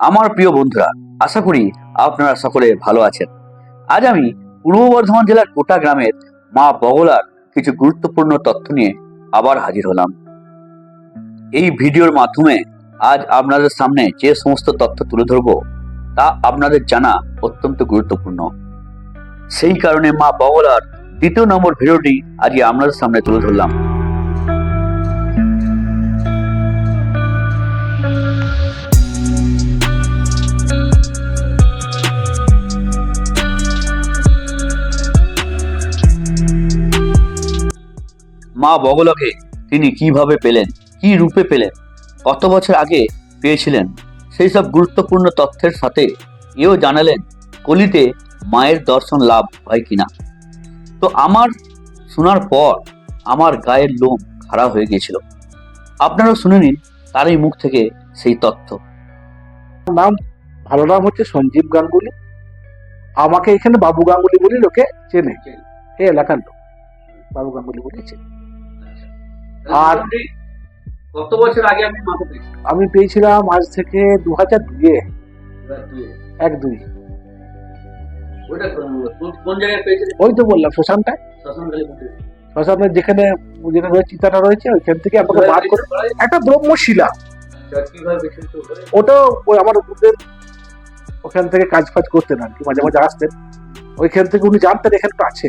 আমার প্রিয় বন্ধুরা, আশা করি আপনারা সকলে ভালো আছেন। আজ আমি পূর্ব বর্ধমান জেলার কোটা গ্রামের মা বগলার কিছু গুরুত্বপূর্ণ তথ্য নিয়ে আবার হাজির হলাম। এই ভিডিওর মাধ্যমে আজ আপনাদের সামনে যে সমস্ত তথ্য তুলে ধরবো, তা আপনাদের জানা অত্যন্ত গুরুত্বপূর্ণ। সেই কারণে মা বগলার দ্বিতীয় নম্বর ভিডিওটি আজকে আপনাদের সামনে তুলে ধরলাম। মা বগলাকে তিনি কীভাবে পেলেন, কি রূপে পেলেন, কত বছর আগে পেয়েছিলেন সেই সব গুরুত্বপূর্ণ তথ্যের সাথে এও জানালেন কলিতে মায়ের দর্শন লাভ হয় কিনা। তো আমার শোনার পর আমার গায়ের লোম খাড়া হয়ে গিয়েছিল। আপনারাও শুনে নিন তারই মুখ থেকে সেই তথ্য। নাম ভালো নাম হচ্ছে সঞ্জীব গাঙ্গুলি। আমাকে এখানে বাবু গাঙ্গুলি বলে লোকে চেনে। এই এলাকার লোক বাবু গাঙ্গুলি বলে চেনে। আর- কত বছর আগে আপনি মাকে পেয়েছেন? আমি পেয়েছিলাম আজ থেকে দু হাজার দুয়ে এক দুই। পেয়েছিলেন ওই তো বললাম শ্মশানটায় শ্মশানের যেখানে যেখানে রয়েছে চিতাটা রয়েছে ওইখান থেকে আমাকে বার করে একটা ব্রহ্মশিলা। ওটা ওই আমার ওদের ওখান থেকে কাজ ফাজ করতেন আর কি মাঝে মাঝে আসতেন। ওইখান থেকে উনি জানতেন এখানে তো আছে।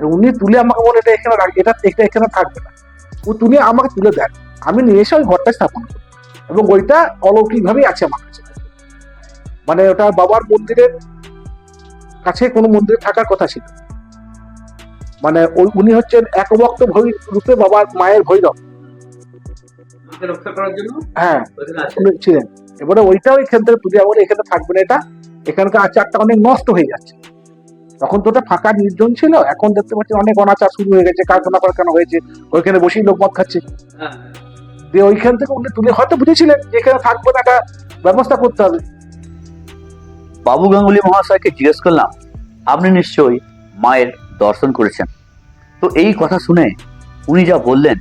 উনি তুলে আমাকে বলে এটা এখানে এটা এটা এখানে থাকবে না। ও তুলে আমাকে তুলে দেন আমি নিয়ে এসে ওই ঘরটা স্থাপন করি। এবং ওইটা অলৌকিক ভাবেই আছে আমার কাছে। মানে ওটা বাবার মন্দিরের কাছে কোনো মন্দিরে থাকার কথা ছিল। মানে ওই উনি হচ্ছেন একভক্ত ভৈ রূপে বাবার মায়ের ভৈরব। হ্যাঁ ছিলেন। এবারে ওইটাও এখান থেকে পূজা বলে এখানে থাকবে না এটা। এখানকার আচারটা অনেক নষ্ট হয়ে যাচ্ছে। তখন তো ওটা ফাঁকা নির্জন ছিল এখন দেখতে পাচ্ছি অনেক অনাচার শুরু হয়ে গেছে কারখানা ফারখানা হয়েছে ওইখানে বসেই লোক মদ খাচ্ছে। হ্যাঁ। দিয়ে ওইখান থেকে উনি তুলে হয়তো বুঝেছিলেন যে এখানে থাকব না একটা ব্যবস্থা করতে হবে। বাবু গাঙ্গুলি মহাশয়কে জিজ্ঞেস করলাম আপনি নিশ্চয়ই মায়ের দর্শন করেছেন? তো এই কথা শুনে উনি যা বললেন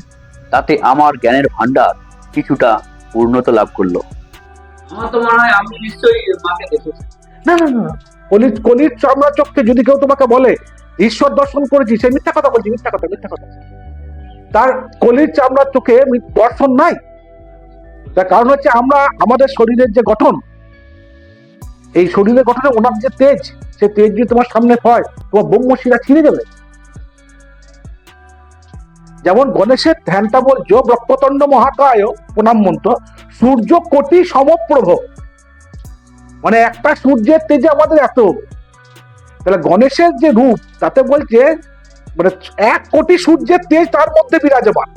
তাতে আমার জ্ঞানের ভান্ডার কিছুটা পূর্ণতা লাভ করল। আমার তো মনে হয় আপনি নিশ্চয়ই মাকে দেখেছেন। না না না কলির কলির চামড়া চোখকে যদি কেউ তোমাকে বলে, ঈশ্বর দর্শন করেছি, সে মিথ্যা কথা বলছি, মিথ্যা কথা মিথ্যা কথা। তার কলির চামড়ার চোখে দর্শন নাই। তার কারণ হচ্ছে আমরা, আমাদের শরীরের যে গঠন, এই শরীরের গঠনে ওনার যে তেজ, সে তেজ যদি তোমার সামনে হয়, তোমার ব্রহ্মশিরা ছিঁড়ে যাবে যেমন গণেশের ধ্যানটা বলছো ব্রহ্মতণ্ড মহাকায় প্রণাম মন্ত্র, সূর্য কোটি সমপ্রভ মানে একটা সূর্যের তেজে আমাদের এত। তাহলে গণেশের যে রূপ, তাতে বলছে মানে এক কোটি সূর্যের তেজ তার মধ্যে বিরাজমান।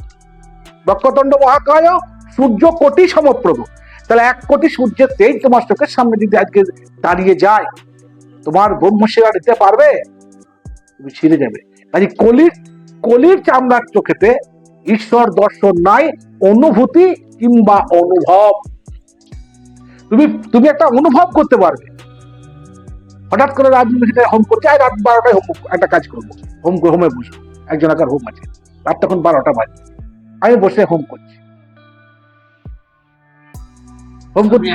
বক্রতণ্ড মহাকায় সূর্য কোটি সমপ্রভ। তাহলে এক কোটি সূর্যের তেজ তোমার চোখের সামনে যদি আজকে দাঁড়িয়ে যায়, তোমার ব্রহ্মশিরা নিতে পারবে? তুমি ছিঁড়ে যাবে। কাজে কলির কলির চামড়ার চোখেতে ঈশ্বর দর্শন নাই, অনুভূতি কিংবা অনুভব। তুমি তুমি একটা অনুভব করতে পারবে। হঠাৎ করে রাত হোম করছে আর রাত বারোটায় হোম একটা কাজ করব। হোম হোমে বসবো একজন একার হোম আছে। রাত তখন বারোটা বাজে। আমি বসে হোম করছি। হোম করছি।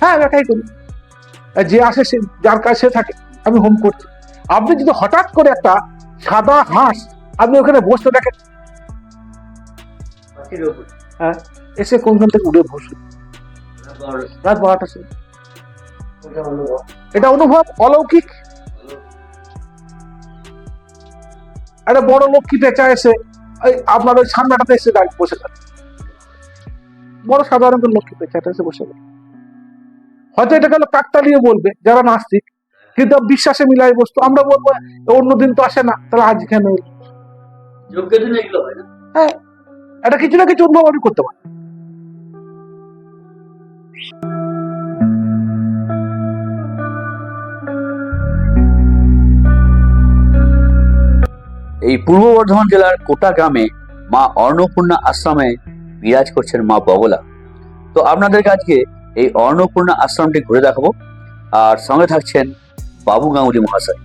হ্যাঁ একাই করি। যে আসে সে যার কাজ সে থাকে আমি হোম করছি। আপনি যদি হঠাৎ করে একটা সাদা হাঁস আপনি ওখানে বসতে দেখেন। হ্যাঁ এসে কোনখান থেকে উড়ে বসে রাত বারোটার সময়। এটা অনুভব অলৌকিক? একটা বড় লক্ষ্মী পেঁচা এসে আপনার ওই সামনেটাতে এসে দাঁড়িয়ে বসে থাকে। বড় সাধারণ লক্ষ্মী পেঁচাটা এসে বসে গেল হয়তো এটা গেল কাকতালিয়ে বলবে যারা নাস্তিক। কিন্তু বিশ্বাসে মিলাই বস্তু আমরা বলব অন্যদিন তো আসে না তাহলে আজ কেন হয় এটা কিছু না কিছু অনুভব আমি করতে পারি। এই পূর্ব বর্ধমান জেলার কোটা গ্রামে মা অন্নপূর্ণা আশ্রমে বিরাজ করছেন মা বগলা তো আপনাদের আজকে এই অন্নপূর্ণা আশ্রমটি ঘুরে দেখাবো। আর সঙ্গে থাকছেন বাবু গাঙ্গুলি মহাশয়।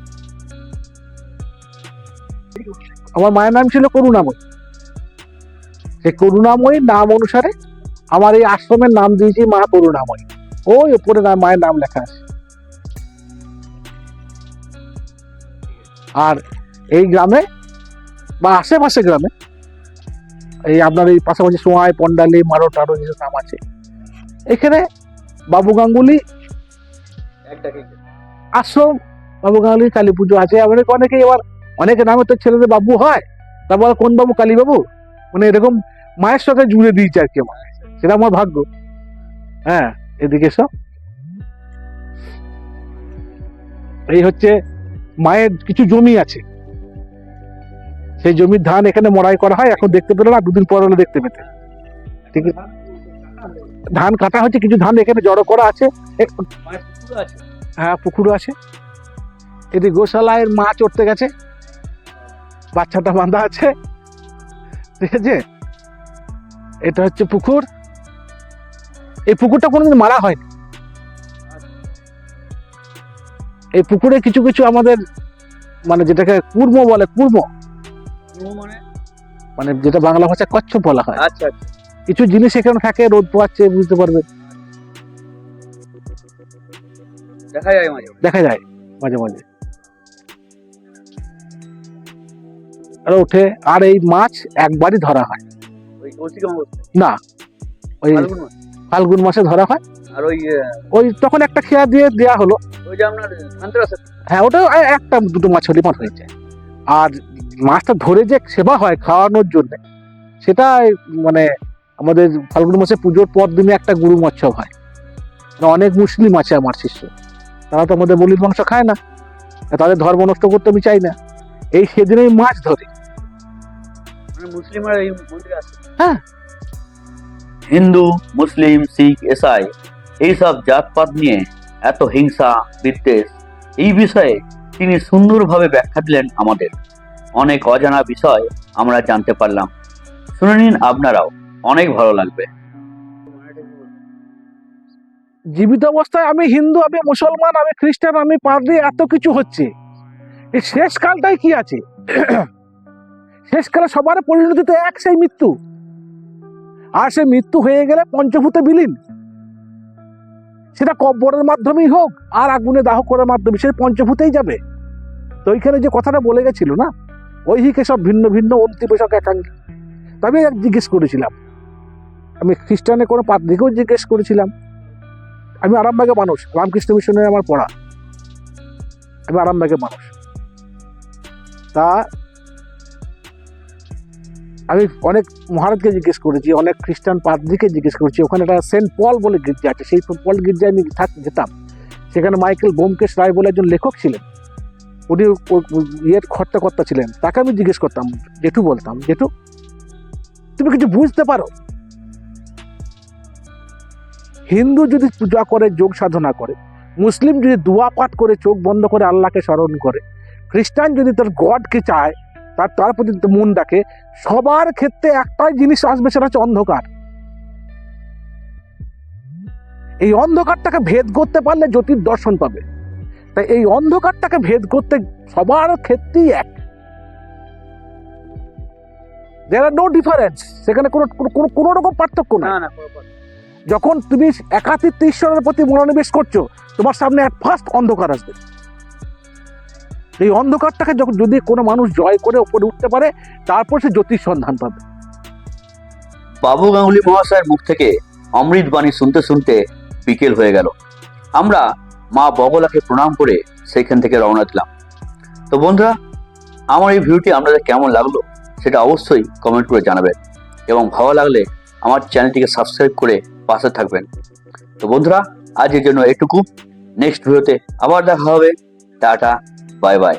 আমার মায়ের নাম ছিল করুণাময়ী। সেই করুণাময়ী নাম অনুসারে আমার এই আশ্রমের নাম দিয়েছি মা করুণাময়ী। ওই ওপরে মায়ের নাম লেখা আছে। আর এই গ্রামে বা আশেপাশে গ্রামে এই আপনার এই পাশাপাশি সোয়াই পন্ডালি মারো টারো যেসব নাম আছে এখানে বাবু গাঙ্গুলি আশ্রম বাবু গাঙ্গুলি কালী পুজো আছে। এবার অনেকে এবার অনেকে নামে তো ছেলেদের বাবু হয় তারপর কোন বাবু কালী বাবু? মানে এরকম মায়ের সাথে জুড়ে দিয়েছে আর কি আমার। সেটা আমার ভাগ্য। হ্যাঁ এদিকে সব এই হচ্ছে মায়ের কিছু জমি আছে। সেই জমির ধান এখানে মড়াই করা হয়, এখন দেখতে পেলে না, দুদিন পর হলে দেখতে পেতে। ঠিক আছে? ধান কাটা হচ্ছে কিছু ধান এখানে জড়ো করা আছে। হ্যাঁ পুকুরও আছে। এটি গোশালায় মা চড়তে গেছে। বাচ্চাটা বাঁধা আছে। ঠিক আছে? এটা হচ্ছে পুকুর। এই পুকুরটা কোনোদিন মারা হয়নি। এই পুকুরে কিছু কিছু আমাদের মানে যেটাকে কুর্ম বলে, কুর্ম। মানে? যেটা বাংলা ভাষায় কচ্ছপ বলা হয়। আচ্ছা আচ্ছা। কিছু জিনিস এখানে থাকে রোদ পোয়াচ্ছে বুঝতে পারবে। দেখা যায় মাঝে দেখা যায় মাঝে মাঝে। আর ওঠে আর এই মাছ একবারই ধরা হয়। ওই না ওই ফাল্গুন মাসে। ধরা হয়। আর ওই ওই তখন একটা খেয়া দিয়ে দেয়া হলো। ওই যে আপনার হ্যাঁ ওটা একটা দুটো মাছ হলে মাছ হয়ে যায়। আর মাছটা ধরে যে সেবা হয় খাওয়ানোর জন্য সেটা মানে আমাদের ফাল্গুন মাসে পুজোর পর দিনে একটা গুরু মৎসব হয়। মানে অনেক মুসলিম আছে আমার শিষ্য। তারা তো আমাদের বলির মাংস খায় না। তাদের ধর্ম নষ্ট করতে আমি চাই না। এই সেদিনেই মাছ ধরে। মানে মুসলিমরা এই মন্দিরে আসে হ্যাঁ। হিন্দু মুসলিম শিখ এসআই এইসব জাতপাত নিয়ে এত হিংসা বিদ্বেষ এই বিষয়ে তিনি সুন্দরভাবে ব্যাখ্যা দিলেন আমাদের। অনেক অজানা বিষয় আমরা জানতে পারলাম। শুনে নিন আপনারাও, অনেক ভালো লাগবে। জীবিত অবস্থায় আমি হিন্দু, আমি মুসলমান, আমি খ্রিস্টান, আমি পাদ্রি, এত কিছু হচ্ছে। এই শেষ কালটাই কি আছে? শেষকালে সবার পরিণতি তো এক, সেই মৃত্যু। আর সেই মৃত্যু হয়ে গেলে পঞ্চভূতে বিলীন। সেটা কব্বরের মাধ্যমেই হোক, আর আগুনে দাহ করার মাধ্যমে সে পঞ্চভূতেই যাবে। তো ওইখানে যে কথাটা বলে গেছিল না? ঐহিকে সব ভিন্ন ভিন্ন অন্তিম সব একাঙ্গী। তো আমি এক জিজ্ঞেস করেছিলাম। আমি খ্রিস্টানের কোনো পাদ্রিকেও জিজ্ঞেস করেছিলাম। আমি আরামবাগে মানুষ, রামকৃষ্ণ মিশনে আমার পড়া। আমি আরামবাগে মানুষ। তা আমি অনেক মহারাজকে জিজ্ঞেস করেছি, অনেক খ্রিস্টান পাদ্রিকে জিজ্ঞেস করেছি। ওখানে একটা সেন্ট পল বলে গির্জা আছে, সেই পল গির্জায় আমি থাক, যেতাম। সেখানে মাইকেল বোমকেশ রায় বলে একজন লেখক ছিলেন। উনি ইয়ের ইয়ের কর্তা ছিলেন। তাকে আমি জিজ্ঞেস করতাম, জেঠু বলতাম, জেঠু, তুমি কিছু বুঝতে পারো? হিন্দু যদি পূজা করে, যোগ সাধনা করে, মুসলিম যদি দোয়া পাঠ করে, চোখ বন্ধ করে আল্লাহকে স্মরণ করে, খ্রিস্টান যদি তার গডকে চায়, তার তার প্রতি মন ডাকে সবার ক্ষেত্রে একটাই জিনিস আসবে, সেটা হচ্ছে অন্ধকার। এই অন্ধকারটাকে ভেদ করতে পারলে জ্যোতির দর্শন পাবে। তাই এই অন্ধকারটাকে ভেদ করতে সবার ক্ষেত্রেই এক। দেয়ার আর নো ডিফারেন্স সেখানে কোনো কোনো- কোনো রকম পার্থক্য না না যখন তুমি একাতিত্ব ঈশ্বরের প্রতি মনোনিবেশ করছ তোমার সামনে এক ফার্স্ট অন্ধকার আসবে। এই অন্ধকারটাকে যখন যদি কোনো মানুষ জয় করে উপরে উঠতে পারে তারপর সে জ্যোতির সন্ধান পাবে। বাবু গাঙ্গুলি মহাশয়ের মুখ থেকে অমৃত বাণী শুনতে শুনতে বিকেল হয়ে গেল। আমরা মা বগলাকে প্রণাম করে সেইখান থেকে রওনা দিলাম। তো বন্ধুরা, আমার এই ভিডিওটি আপনাদের কেমন লাগল সেটা অবশ্যই কমেন্ট করে জানাবেন এবং ভালো লাগলে আমার চ্যানেলটিকে সাবস্ক্রাইব করে পাশে থাকবেন। তো বন্ধুরা, আজকের জন্য এটুকু। নেক্সট ভিডিওতে আবার দেখা হবে। Tata bye bye